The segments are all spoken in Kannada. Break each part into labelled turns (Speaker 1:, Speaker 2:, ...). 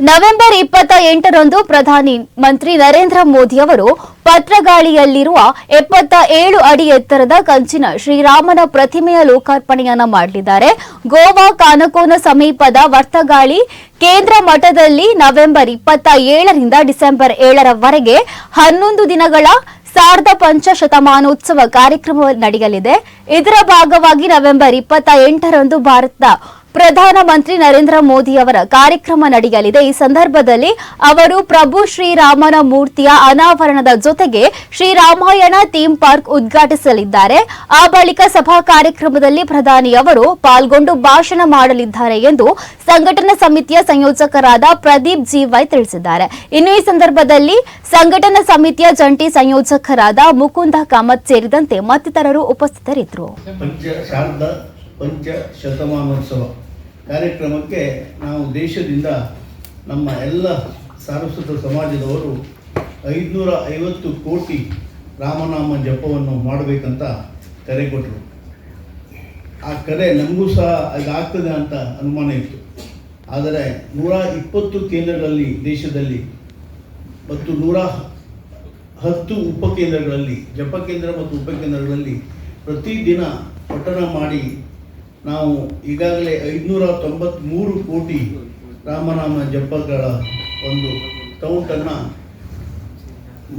Speaker 1: ನವೆಂಬರ್ ಇಪ್ಪತ್ತ ಎಂಟರಂದು ಪ್ರಧಾನಿ ಮಂತ್ರಿ ನರೇಂದ್ರ ಮೋದಿ ಅವರು ಪತ್ರಗಾಳಿಯಲ್ಲಿರುವ ಎಪ್ಪತ್ತ ಏಳು ಅಡಿ ಎತ್ತರದ ಕಂಚಿನ ಶ್ರೀರಾಮನ ಪ್ರತಿಮೆಯ ಲೋಕಾರ್ಪಣೆಯನ್ನ ಮಾಡಲಿದ್ದಾರೆ. ಗೋವಾ ಕಾನಕೋನ ಸಮೀಪದ ವರ್ತಗಾಳಿ ಕೇಂದ್ರ ಮಠದಲ್ಲಿ ನವೆಂಬರ್ ಇಪ್ಪತ್ತ ಏಳರಿಂದ ಡಿಸೆಂಬರ್ ಏಳರವರೆಗೆ ಹನ್ನೊಂದು ದಿನಗಳ ಸಾರ್ಧ ಪಂಚಶತಮಾನೋತ್ಸವ ಕಾರ್ಯಕ್ರಮ ನಡೆಯಲಿದೆ. ಇದರ ಭಾಗವಾಗಿ ನವೆಂಬರ್ ಇಪ್ಪತ್ತ ಎಂಟರಂದು ಭಾರತದ ಪ್ರಧಾನಮಂತ್ರಿ ನರೇಂದ್ರ ಮೋದಿ ಅವರ ಕಾರ್ಯಕ್ರಮ ನಡೆಯಲಿದೆ. ಈ ಸಂದರ್ಭದಲ್ಲಿ ಅವರು ಪ್ರಭು ಶ್ರೀರಾಮನ ಮೂರ್ತಿಯ ಅನಾವರಣದ ಜೊತೆಗೆ ಶ್ರೀರಾಮಾಯಣ ಥೀಮ್ ಪಾರ್ಕ್ ಉದ್ಘಾಟಿಸಲಿದ್ದಾರೆ. ಆ ಬಳಿಕ ಸಭಾ ಕಾರ್ಯಕ್ರಮದಲ್ಲಿ ಪ್ರಧಾನಿ ಅವರು ಪಾಲ್ಗೊಂಡು ಭಾಷಣ ಮಾಡಲಿದ್ದಾರೆ ಎಂದು ಸಂಘಟನಾ ಸಮಿತಿಯ ಸಂಯೋಜಕರಾದ ಪ್ರದೀಪ್ ಜಿ.ವೈ ತಿಳಿಸಿದ್ದಾರೆ. ಇನ್ನು ಈ ಸಂದರ್ಭದಲ್ಲಿ ಸಂಘಟನಾ ಸಮಿತಿಯ ಜಂಟಿ ಸಂಯೋಜಕರಾದ ಮುಕುಂದ ಕಾಮತ್ ಸೇರಿದಂತೆ ಮತ್ತಿತರರು ಉಪಸ್ಥಿತರಿದ್ದರು.
Speaker 2: ಪಂಚ ಶತಮಾನೋತ್ಸವ. ಕಾರ್ಯಕ್ರಮಕ್ಕೆ ನಾವು ದೇಶದಿಂದ ನಮ್ಮ ಎಲ್ಲ ಸಾರಸ್ವತ ಸಮಾಜದವರು ಐದುನೂರ ಐವತ್ತು ಕೋಟಿ ರಾಮನಾಮ ಜಪವನ್ನು ಮಾಡಬೇಕಂತ ಕರೆ ಕೊಟ್ಟರು ಆ ಕರೆ ನಮಗೂ ಸಹ ಅದಾಗ್ತದೆ ಅಂತ ಅನುಮಾನ ಇತ್ತು. ಆದರೆ ನೂರ ಇಪ್ಪತ್ತು ಕೇಂದ್ರಗಳಲ್ಲಿ ದೇಶದಲ್ಲಿ ಮತ್ತು ನೂರ ಹತ್ತು ಉಪಕೇಂದ್ರಗಳಲ್ಲಿ ಜಪ ಕೇಂದ್ರ ಮತ್ತು ಉಪಕೇಂದ್ರಗಳಲ್ಲಿ ಪ್ರತಿದಿನ ಪಠಣ ಮಾಡಿ ನಾವು ಈಗಾಗಲೇ ಐದುನೂರ ತೊಂಬತ್ತ್ಮೂರು ಕೋಟಿ ರಾಮನಾಮ ಜಪಗಳ ಒಂದು ಕೌಂಟನ್ನು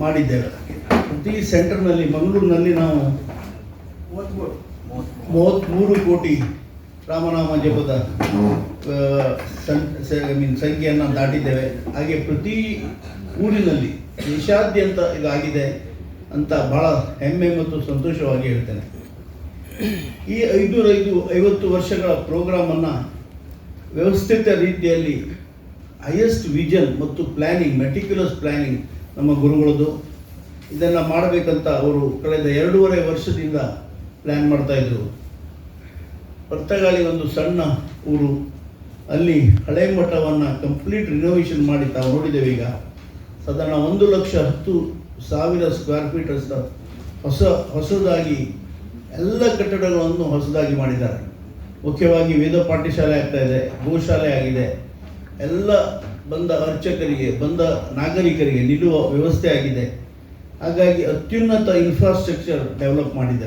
Speaker 2: ಮಾಡಿದ್ದೇವೆ. ಪ್ರತಿ ಸೆಂಟರ್ನಲ್ಲಿ ಮಂಗಳೂರಿನಲ್ಲಿ ನಾವು ಮೂವತ್ತ್ಮೂರು ಕೋಟಿ ರಾಮನಾಮ ಜಪದ ಮೀನ್ ಸಂಖ್ಯೆಯನ್ನು ದಾಟಿದ್ದೇವೆ. ಹಾಗೆ ಪ್ರತಿ ಊರಿನಲ್ಲಿ ದೇಶಾದ್ಯಂತ ಇದಾಗಿದೆ ಅಂತ ಬಹಳ ಹೆಮ್ಮೆ ಮತ್ತು ಸಂತೋಷವಾಗಿ ಹೇಳ್ತೇನೆ. ಈ ಐದುನೂರ ಐದು ಐವತ್ತು ವರ್ಷಗಳ ಪ್ರೋಗ್ರಾಮನ್ನು ವ್ಯವಸ್ಥಿತ ರೀತಿಯಲ್ಲಿ ಹೈಯೆಸ್ಟ್ ವಿಜನ್ ಮತ್ತು ಪ್ಲ್ಯಾನಿಂಗ್ ಮೆಟಿಕ್ಯುಲಸ್ ಪ್ಲ್ಯಾನಿಂಗ್ ನಮ್ಮ ಗುರುಗಳದು ಇದನ್ನು ಮಾಡಬೇಕಂತ ಅವರು ಕಳೆದ ಎರಡೂವರೆ ವರ್ಷದಿಂದ ಪ್ಲ್ಯಾನ್ ಮಾಡ್ತಾಯಿದ್ರು ಪರ್ತಗಾಳಿ ಒಂದು ಸಣ್ಣ ಊರು. ಅಲ್ಲಿ ಹಳೆ ಮಠವನ್ನು ಕಂಪ್ಲೀಟ್ ರಿನೋವೇಷನ್ ಮಾಡಿ ತಾವು ನೋಡಿದ್ದೇವೆ ಈಗ. ಸಾಧಾರಣ ಒಂದು ಲಕ್ಷ ಹತ್ತು ಸಾವಿರ ಸ್ಕ್ವೇರ್ ಫೀಟ್ ಹೊಸ, ಹೊಸದಾಗಿ ಎಲ್ಲ ಕಟ್ಟಡಗಳನ್ನು ಹೊಸದಾಗಿ ಮಾಡಿದ್ದಾರೆ. ಮುಖ್ಯವಾಗಿ ವೇದ ಪಾಠಶಾಲೆ ಆಗ್ತಾ ಇದೆ, ಗೋಶಾಲೆ ಆಗಿದೆ. ಎಲ್ಲ ಬಂದ ಅರ್ಚಕರಿಗೆ, ಬಂದ ನಾಗರಿಕರಿಗೆ ನಿಲ್ಲುವ ವ್ಯವಸ್ಥೆ ಆಗಿದೆ. ಹಾಗಾಗಿ ಅತ್ಯುನ್ನತ ಇನ್ಫ್ರಾಸ್ಟ್ರಕ್ಚರ್ ಡೆವಲಪ್ ಮಾಡಿದ್ದಾರೆ.